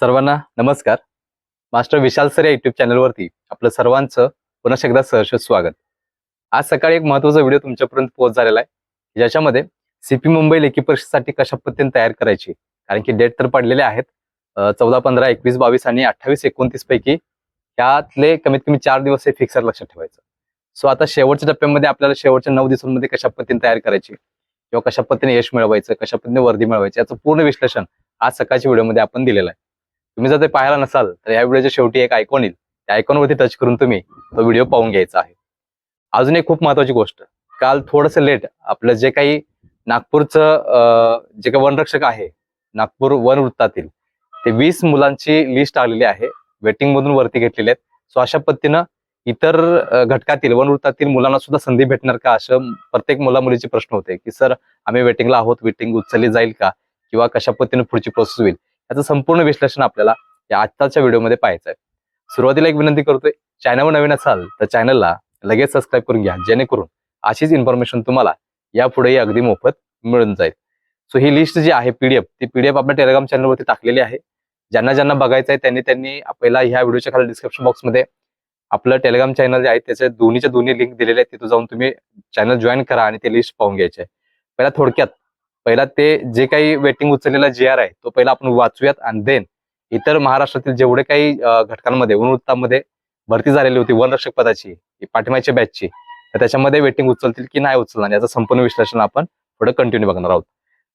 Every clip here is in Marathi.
सर्वांना नमस्कार. मास्टर विशाल सर या युट्यूब चॅनलवरती आपलं सर्वांचं पुन्हा एकदा सहर्ष स्वागत. आज सकाळी एक महत्त्वाचा व्हिडिओ तुमच्यापर्यंत पोहोच झालेला आहे. ज्याच्यामध्ये सीपी मुंबई लेखी परीक्षेसाठी कशा पद्धतीने तयार करायची? कारण की डेट तर पडलेले आहेत. चौदा पंधरा एकवीस बावीस आणि अठ्ठावीस एकोणतीस पैकी त्यातले कमीत कमी चार दिवस हे फिक्सर लक्षात ठेवायचं. सो आता शेवटच्या टप्प्यामध्ये आपल्याला शेवटच्या नऊ दिवसांमध्ये कशा पद्धतीने तयार करायची? किंवा कशा पद्धतीने यश मिळवायचं? कशा पद्धतीने वर्दी मिळवायची? याचं पूर्ण विश्लेषण आज सकाळच्या व्हिडिओमध्ये आपण दिलेलं आहे. तुम्ही जर ते पाहायला नसाल तर या व्हिडिओच्या शेवटी एक आयकॉन येईल. त्या आयकॉनवरती टच करून तुम्ही तो व्हिडिओ पाहून घ्यायचा आहे. अजून एक खूप महत्वाची गोष्ट काल थोडंसं लेट आपलं जे काही नागपूरचं अं, जे काही वनरक्षक आहे नागपूर वन वृत्तातील ते वीस मुलांची लिस्ट आलेली आहे वेटिंग मधून वरती घेतलेली आहेत. सो अशा पद्धतीनं इतर घटकातील वन वृत्तातील मुलांना सुद्धा संधी भेटणार का? असं प्रत्येक मुला मुलीचे प्रश्न होते की सर आम्ही वेटिंगला आहोत वेटिंग उचलली जाईल का? किंवा कशा पद्धतीने पुढची प्रोसेस होईल? याचं संपूर्ण विश्लेषण आपल्याला या आत्ताच्या व्हिडिओमध्ये पाहायचं आहे. सुरुवातीला एक विनंती करतोय चॅनलवर नवीन असाल तर चॅनलला लगेच सबस्क्राईब करून घ्या जेणेकरून अशीच इन्फॉर्मेशन तुम्हाला यापुढेही अगदी मोफत मिळून जाईल. सो ही लिस्ट जी आहे पीडीएफ ती पीडीएफ आपल्या टेलिग्राम चॅनलवरती टाकलेली आहे. ज्यांना ज्यांना बघायचं आहे त्यांनी त्यांनी पहिला ह्या व्हिडिओच्या खाली डिस्क्रिप्शन बॉक्समध्ये आपलं टेलिग्राम चॅनल जे आहे त्याचे दोन्हीच्या दोन्ही लिंक दिलेले आहेत तिथं जाऊन तुम्ही चॅनल जॉईन करा आणि ते लिस्ट पाहून घ्यायचे पहिला थोडक्यात पहिला ते जे काही वेटिंग उचललेला जी आर आहे तो पहिला आपण वाचूयात आणि देन इतर महाराष्ट्रातील जेवढे काही घटकांमध्ये वनवृत्तामध्ये भरती झालेली होती वनरक्षक पदाची ही पाठिंबाच्या बॅचची तर त्याच्यामध्ये वेटिंग उचलतील की नाही उचलणार याचं संपूर्ण विश्लेषण आपण पुढे कंटिन्यू बघणार आहोत.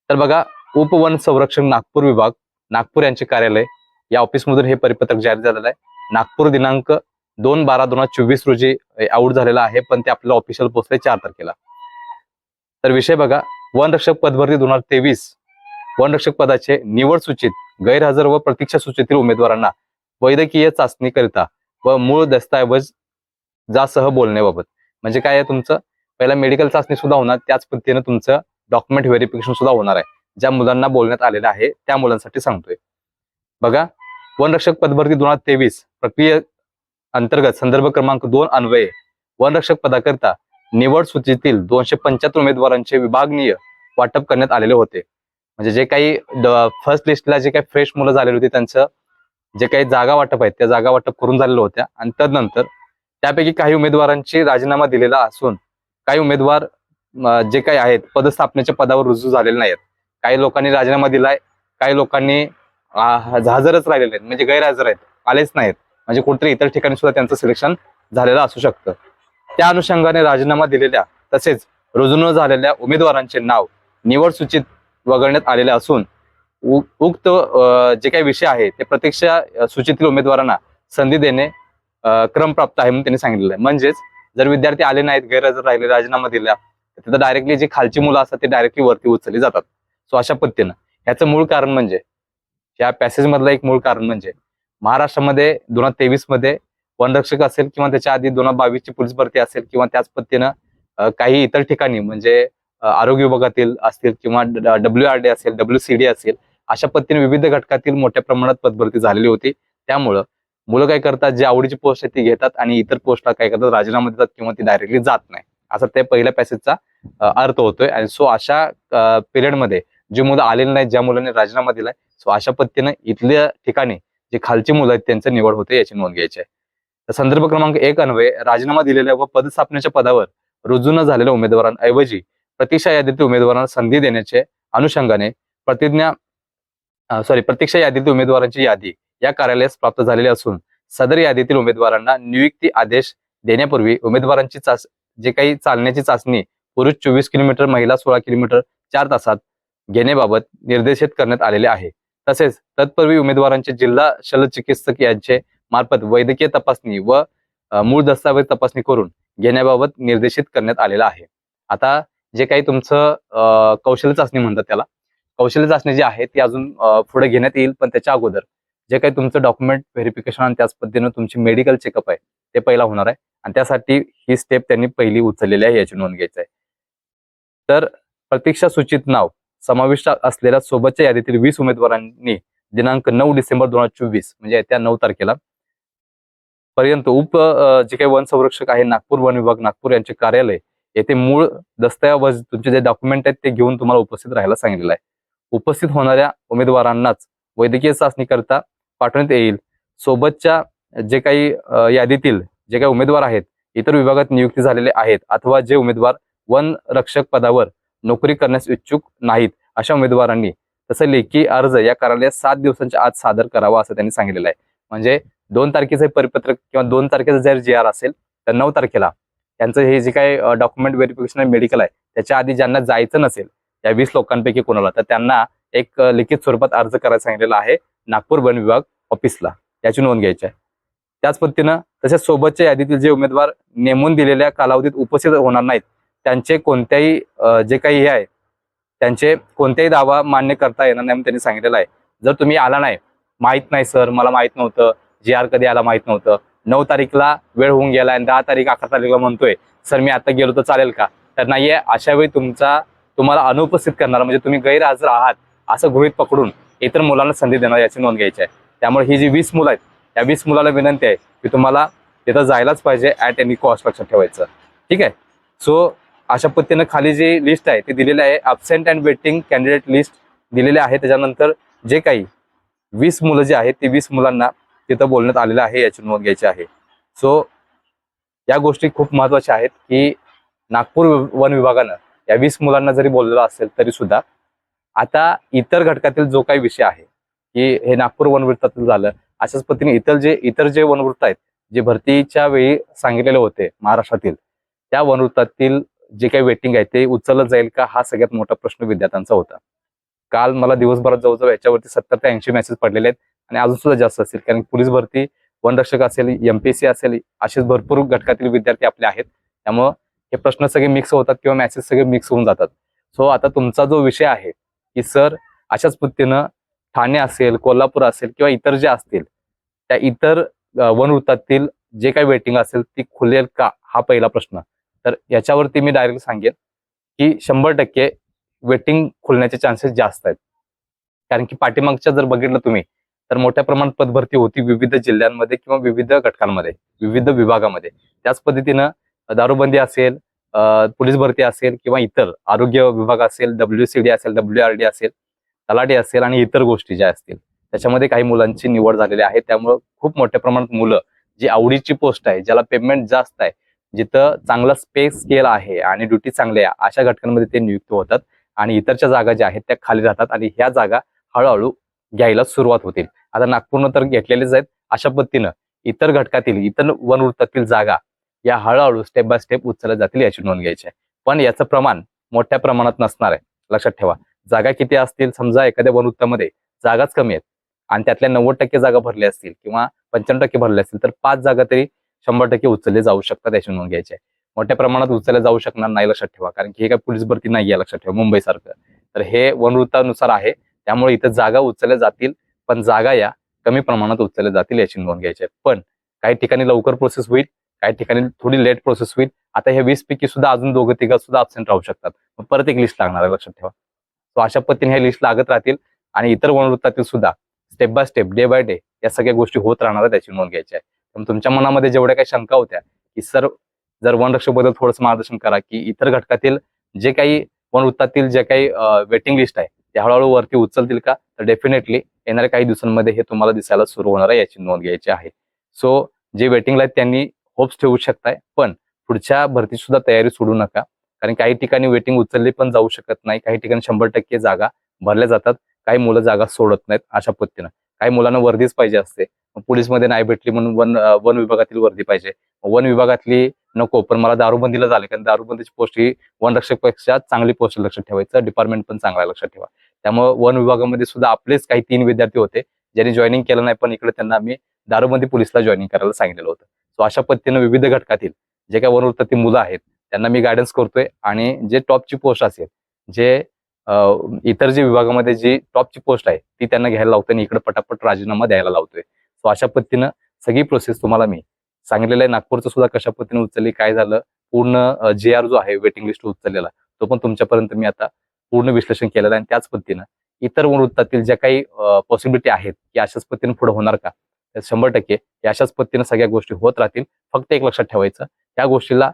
तर बघा उपवन संरक्षण नागपूर विभाग नागपूर यांचे कार्यालय या ऑफिसमधून हे परिपत्रक जाहीर झालेलं आहे. नागपूर दिनांक दोन बारा दोन हजार चोवीस रोजी आऊट झालेला आहे पण ते आपल्याला ऑफिशियल पोहोचले चार तारखेला. तर विषय बघा वनरक्षक पदभरती दोन हजार तेवीस. वनरक्षक पदाचे निवड सूचित गैरहजर व प्रतीक्षा सूचीतील उमेदवारांना वैद्यकीय चाचणीकरिता व मूळ दस्तऐवज जासह बोलण्याबाबत. म्हणजे काय आहे तुमचं? पहिला मेडिकल चाचणी सुद्धा होणार त्याच पद्धतीने तुमचं डॉक्युमेंट व्हेरिफिकेशन सुद्धा होणार आहे. ज्या मुलांना बोलण्यात आलेलं आहे त्या मुलांसाठी सांगतोय. बघा वनरक्षक पदभरती दोन हजार तेवीस प्रक्रिये अंतर्गत संदर्भ क्रमांक दोन अन्वये. वनरक्षक पदाकरिता निवड सूचीतील दोनशे पंच्याहत्तर उमेदवारांचे विभागनीय वाटप करण्यात आलेले होते. म्हणजे जे काही फर्स्ट लिस्टला जे काही फ्रेश मुलं झालेली होती त्यांचं जे काही जागा वाटप आहेत त्या जागा वाटप करून झालेल्या होत्या. आणि तदनंतर त्यापैकी काही उमेदवारांची राजीनामा दिलेला असून काही उमेदवार जे काही आहेत पदस्थापनेच्या पदावर रुजू झालेले नाहीत काही लोकांनी राजीनामा दिलाय काही लोकांनी हजरच राहिलेले आहेत म्हणजे गैरहजर आहेत आलेच नाहीत म्हणजे कुठेतरी इतर ठिकाणी सुद्धा त्यांचं सिलेक्शन झालेलं असू शकतं. त्या अनुषंगाने राजीनामा दिलेल्या तसेच रुजू न झालेल्या उमेदवारांचे नाव निवड सूचित वगळण्यात आलेले असून उक्त जे काही विषय आहे ते प्रत्यक्ष सूचीतील उमेदवारांना संधी देणे क्रम प्राप्त आहे म्हणून त्यांनी सांगितलेलं आहे. म्हणजेच जर विद्यार्थी आले नाहीत गैरहजर राहिले राजीनामा दिला तर तिथं डायरेक्टली जी खालची मुलं असतात ते डायरेक्टली वरती उचलली जातात. सो अशा पद्धतीनं. याचं मूळ कारण म्हणजे या पॅसेज मधलं एक मूळ कारण म्हणजे महाराष्ट्रामध्ये दोन हजार तेवीसमध्ये वनरक्षक असेल किंवा त्याच्या आधी दोन हजार बावीस ची पोलीस भरती असेल किंवा त्याच पद्धतीनं काही इतर ठिकाणी म्हणजे आरोग्य विभागातील असतील किंवा डब्ल्यू आर डी असेल डब्ल्यू सी डी असेल अशा पद्धतीने विविध घटकातील मोठ्या प्रमाणात पदभरती झालेली होती. त्यामुळं मुलं काय करतात जे आवडीची पोस्ट आहे ती घेतात आणि इतर पोस्टला काय करतात राजीनामा देतात किंवा ती डायरेक्टली जात नाही. असा त्या पहिल्या पॅसेजचा अर्थ होतोय. आणि सो अशा पिरियडमध्ये जे मुलं आलेले नाहीत ज्या मुलांनी राजीनामा दिलाय सो अशा पद्धतीनं इथल्या ठिकाणी जे खालची मुलं आहेत त्यांचं निवड होते याची नोंद घ्यायची आहे. संदर्भ क्रमांक एक अन्वये राजीनामा दिलेल्या व पदस्थापनेच्या पदावर रुजू न झालेल्या उमेदवारांऐवजी प्रतीक्षा यादीतील उमेदवारांना संधी देण्याचे अनुषंगाने प्रतिज्ञा सॉरी प्रतीक्षा यादीतील उमेदवारांची यादी या कार्यालयास प्राप्त झालेली असून सदर यादीतील उमेदवारांना नियुक्ती आदेश देण्यापूर्वी उमेदवारांची चाच जे काही चालण्याची चाचणी पुरुष चोवीस किलोमीटर महिला सोळा किलोमीटर चार तासात घेण्याबाबत निर्देशित करण्यात आलेले आहे. तसेच तत्पूर्वी उमेदवारांचे जिल्हा शल्य चिकित्सक यांचे मार्फत वैद्यकीय तपासणी व मूळ दस्तावेज तपासणी करून घेण्याबाबत निर्देशित करण्यात आलेलं आहे. आता जे काही तुमचं कौशल्य चाचणी म्हणतात त्याला. कौशल्य चाचणी जी आहे ती अजून पुढे घेण्यात येईल पण त्याच्या अगोदर जे काही तुमचं डॉक्युमेंट व्हेरिफिकेशन आणि त्याच पद्धतीनं तुमची मेडिकल चेकअप आहे ते पहिला होणार आहे. आणि त्यासाठी ही स्टेप त्यांनी पहिली उचललेली आहे याची नोंद घ्यायची आहे. तर प्रतीक्षा सूचित नाव समाविष्ट असलेल्या सोबतच्या यादीतील वीस उमेदवारांनी दिनांक नऊ डिसेंबर दोन हजार चोवीस म्हणजे येत्या नऊ तारखेला पर्यंत उप जे काही वन संरक्षक आहे नागपूर वन विभाग नागपूर यांचे कार्यालय येथे मूळ दस्तऐवज तुमचे जे डॉक्युमेंट आहेत ते घेऊन तुम्हाला उपस्थित राहायला सांगितलेलं आहे. उपस्थित होणाऱ्या उमेदवारांनाच वैद्यकीय चाचणी करता पाठवण्यात येईल. सोबतच्या जे काही यादीतील जे काही उमेदवार आहेत इतर विभागात नियुक्ती झालेले आहेत अथवा जे उमेदवार वन रक्षक पदावर नोकरी करण्यास इच्छुक नाहीत अशा उमेदवारांनी तसं लेखी अर्ज या कार्यालयात सात दिवसांच्या आत सादर करावा असं त्यांनी सांगितलेलं आहे. म्हणजे दोन तारखेचं परिपत्रक किंवा दोन तारखेचं जर जे आर असेल तर नऊ तारखेला त्यांचं हे जे काही डॉक्युमेंट व्हेरिफिकेशन मेडिकल आहे त्याच्या आधी ज्यांना जायचं नसेल या वीस लोकांपैकी कोणाला तर त्यांना एक लिखित स्वरूपात अर्ज करायला सांगितलेला आहे नागपूर वन विभाग ऑफिसला याची नोंद घ्यायची आहे. त्याच पद्धतीनं तसेच सोबतच्या यादीतील जे उमेदवार नेमून दिलेल्या कालावधीत उपस्थित होणार नाहीत त्यांचे कोणत्याही जे काही हे आहे त्यांचे कोणत्याही दावा मान्य करता येणार नाही म्हणून त्यांनी सांगितलेला आहे. जर तुम्ही आला नाही माहीत नाही सर मला माहीत नव्हतं जी आर कधी आला माहीत नव्हतं. नऊ तारीखला वेळ होऊन गेला आणि दहा तारीख अकरा तारीखला म्हणतोय सर मी आता गेलो तर चालेल का? तर नाहीये अशा वेळी तुमचा तुम्हाला अनुपस्थित करणार म्हणजे तुम्ही गैरहजर आहात असं गृहित पकडून इतर मुलांना संधी देणार याची नोंद घ्यायची आहे. त्यामुळे ही जी वीस मुलं आहेत त्या वीस मुलाला विनंती आहे की तुम्हाला तिथं जायलाच पाहिजे ॲट एनी कॉस्ट लक्षात ठेवायचं. ठीक आहे? सो अशा पद्धतीनं खाली जी लिस्ट आहे ती दिलेली आहे. Absent and waiting candidate list दिलेली आहे. त्याच्यानंतर जे काही वीस मुलं जी आहेत ती वीस मुलांना तिथं बोलण्यात आलेलं आहे याची नोंद घ्यायची आहे. सो या गोष्टी खूप महत्त्वाच्या आहेत की नागपूर वन विभागानं या वीस मुलांना जरी बोललेलं असेल तरी सुद्धा आता इतर घटकातील जो काही विषय आहे की हे नागपूर वनवृत्तातील झालं अशाच पद्धतीने इतर जे इतर जे वनवृत्त आहेत जे भरतीच्या वेळी सांगितलेले होते महाराष्ट्रातील त्या वनवृत्तातील जे काही वेटिंग आहे ते उचललं जाईल का हा सगळ्यात मोठा प्रश्न विद्यार्थ्यांचा होता. काल मला दिवसभरात जवळजवळ याच्यावरती सत्तर ते ऐंशी मेसेज पडलेले आहेत. आणि अजून सुद्धा जास्त असेल. कारण पोलीस भरती वनरक्षक असेल एमपीएससी असेल असेच भरपूर घटकातील विद्यार्थी आपले आहेत. त्यामुळं हे प्रश्न सगळे मिक्स होतात किंवा मॅसेज सगळे मिक्स होऊन जातात. सो आता तुमचा जो विषय आहे की सर अशाच पद्धतीनं ठाणे असेल कोल्हापूर असेल किंवा इतर जे असतील त्या इतर वनवृत्तातील जे काही वेटिंग असेल ती खुलेल का? हा पहिला प्रश्न. तर याच्यावरती मी डायरेक्ट सांगेन की शंभर टक्के वेटिंग खुलण्याचे चान्सेस जास्त आहेत. कारण की पाठीमागच्या जर बघितलं तुम्ही तर मोठ्या प्रमाणात पदभरती होती विविध जिल्ह्यांमध्ये किंवा विविध घटकांमध्ये विविध विभागामध्ये. त्याच पद्धतीनं दारूबंदी असेल पोलीस भरती असेल किंवा इतर आरोग्य विभाग असेल डब्ल्यू सी डी असेल डब्ल्यू आर डी असेल तलाठी असेल आणि इतर गोष्टी ज्या असतील त्याच्यामध्ये काही मुलांची निवड झालेली आहे. त्यामुळं खूप मोठ्या प्रमाणात मुलं जी आवडीची पोस्ट आहे ज्याला पेमेंट जास्त आहे जिथं चांगला स्पेस स्केल आहे आणि ड्युटी चांगली आहे अशा घटकांमध्ये ते नियुक्त होतात आणि इतरच्या जागा ज्या आहेत त्या खाली राहतात आणि ह्या जागा हळूहळू घ्यायला सुरुवात होतील. आता नागपूरनं तर घेतलेलेच आहेत. अशा पद्धतीनं इतर घटकातील इतर वनवृत्तातील जागा या हळूहळू स्टेप बाय स्टेप उचलल्या जातील याची नोंद घ्यायची आहे. पण याचं प्रमाण मोठ्या प्रमाणात नसणार आहे. लक्षात ठेवा. जागा किती असतील? समजा एखाद्या वनवृत्तामध्ये जागाच कमी आहेत आणि त्यातल्या नव्वद टक्के जागा भरल्या असतील किंवा पंच्याण्णव टक्के भरल्या असतील तर पाच जागा तरी शंभर टक्के उचलले जाऊ शकतात याची नोंद घ्यायची आहे. मोठ्या प्रमाणात उचलल्या जाऊ शकणार नाही लक्षात ठेवा. कारण की हे काय पोलीस भरती नाही आहे लक्षात ठेवा मुंबईसारखं. तर हे वनवृत्तानुसार आहे. त्यामुळे इथं जागा उचलल्या जातील पण जागा या कमी प्रमाणात उचलल्या जातील याची नोंद घ्यायची आहे. पण काही ठिकाणी लवकर प्रोसेस होईल काही ठिकाणी थोडी लेट प्रोसेस होईल. आता ह्या वीस पैकी सुद्धा अजून दोघं तिघा सुद्धा अब्सेंट राहू शकतात. मग परत एक लिस्ट लागणार आहे लक्षात ठेवा. सो अशा पद्धतीने ह्या लिस्ट लागत राहतील आणि इतर वनवृत्तातील सुद्धा step by step day by day या सगळ्या गोष्टी होत राहणार त्याची नोंद घ्यायची आहे. पण तुमच्या मनामध्ये जेवढ्या काही शंका होत्या की सर जर वनरक्षकबद्दल थोडंसं मार्गदर्शन करा की इतर घटकातील जे काही वनवृत्तातील जे काही वेटिंग लिस्ट आहे ते हळूहळू वरती उचलतील का? तर डेफिनेटली येणाऱ्या काही दिवसांमध्ये हे तुम्हाला दिसायला सुरू होणार आहे याची नोंद घ्यायची आहे. सो जे वेटिंगला आहेत त्यांनी होप्स ठेवू शकताय पण पुढच्या भरती सुद्धा तयारी सोडू नका. कारण काही ठिकाणी वेटिंग उचलली पण जाऊ शकत नाही. काही ठिकाणी शंभर टक्के जागा भरल्या जातात. काही मुलं जागा सोडत नाहीत अशा पद्धतीनं. काही मुलांना वर्दीच पाहिजे असते. मग पोलीसमध्ये नाही भेटली म्हणून वन वन विभागातील वर्दी पाहिजे. वन विभागातली नको पण मला दारूबंदीला झाले. कारण दारूबंदीची पोस्ट ही वनरक्षकपेक्षा चांगली पोस्ट लक्षात ठेवायचं. डिपार्टमेंट पण चांगला आहे लक्षात ठेवा. त्यामुळे वन विभागामध्ये सुद्धा आपलेच काही तीन विद्यार्थी होते ज्यांनी जॉईनिंग केलं नाही पण इकडे त्यांना आम्ही दारूबंदी पोलिसला जॉईनिंग करायला सांगितलेलं होतं. सो अशा पद्धतीनं विविध घटकातील जे काही वनवृत्तातील मुलं आहेत त्यांना मी गायडन्स करतोय आणि जे टॉपची पोस्ट असेल जे इतर जे विभागामध्ये जी टॉपची पोस्ट आहे ती त्यांना घ्यायला लावतोय आणि इकडे पटापट राजीनामा द्यायला लावतोय. सो अशा पद्धतीनं सगळी प्रोसेस तुम्हाला मी सांगितलेलं आहे. नागपूरचं सुद्धा कशा पद्धतीने उचलली काय झालं पूर्ण जे आर जो आहे वेटिंग लिस्ट उचललेला तो पण तुमच्यापर्यंत मी आता पूर्ण विश्लेषण केलेलं आहे आणि त्याच पद्धतीनं इतर वृत्तातील ज्या काही पॉसिबिलिटी आहेत की अशाच पद्धतीने पुढे होणार का? तर शंभर टक्के या अशाच पद्धतीनं सगळ्या गोष्टी होत राहतील. फक्त एक लक्षात ठेवायचं त्या गोष्टीला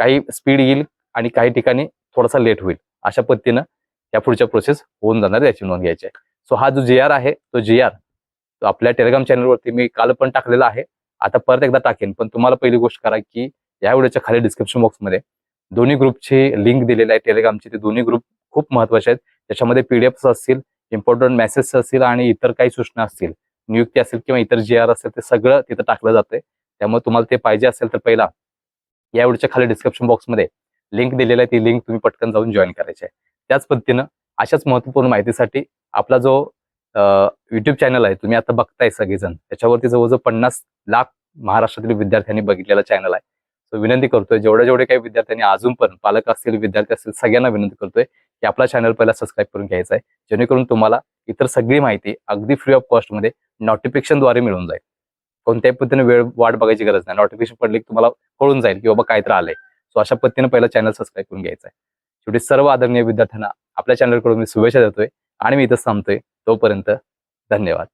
काही स्पीड येईल आणि काही ठिकाणी थोडासा लेट होईल. अशा पद्धतीनं या पुढच्या प्रोसेस होऊन जाणार याची नोंद घ्यायची आहे. सो हा जो जे आर आहे तो जे आर तो आपल्या टेलिग्राम चॅनलवरती मी काल पण टाकलेला आहे. आता परत एकदा टाकेन पण तुम्हाला पहिली गोष्ट करा की या व्हिडिओच्या खाली डिस्क्रिप्शन बॉक्समध्ये दोन्ही ग्रुपची लिंक दिलेली आहे टेलिग्रामची ते दोन्ही ग्रुप खूप महत्त्वाचे आहेत. त्याच्यामध्ये पीडीएफ असतील इम्पॉर्टंट मेसेज असतील आणि इतर काही सूचना असतील नियुक्ती असेल किंवा इतर जे आर असेल ते सगळं तिथं टाकलं जातंय. त्यामुळे तुम्हाला ते पाहिजे असेल तर पहिला या व्हिडिओच्या खाली डिस्क्रिप्शन बॉक्समध्ये लिंक दिलेली आहे. ती लिंक तुम्ही पटकन जाऊन जॉईन करायची आहे. त्याच पद्धतीनं अशाच महत्त्वपूर्ण माहितीसाठी आपला जो युट्यूब चॅनल आहे तुम्ही आता बघताय सगळेजण. त्याच्यावरती जवळजवळ पन्नास लाख महाराष्ट्रातील विद्यार्थ्यांनी बघितलेला चॅनल आहे. विनंती करतोय. जेवढ्या जेवढे काही विद्यार्थ्यांनी अजून पण पालक असतील विद्यार्थी असतील सगळ्यांना विनंती करतोय की आपला चॅनल पहिला सबस्क्राईब करून घ्यायचा आहे. जेणेकरून तुम्हाला इतर सगळी माहिती अगदी फ्री ऑफ कॉस्टमध्ये नोटिफिकेशनद्वारे मिळून जाईल. कोणत्याही पद्धतीने वेळ वाट बघायची गरज नाही. नोटिफिकेशन पडले की तुम्हाला कळून जाईल की बाबा काय तर आलंय. सो अशा पद्धतीने पहिला चॅनल सबस्क्राईब करून घ्यायचा आहे. शेवटी सर्व आदरणीय विद्यार्थ्यांना आपल्या चॅनलकडून मी शुभेच्छा देतोय आणि मी इथं थांबतोय. तोपर्यंत धन्यवाद.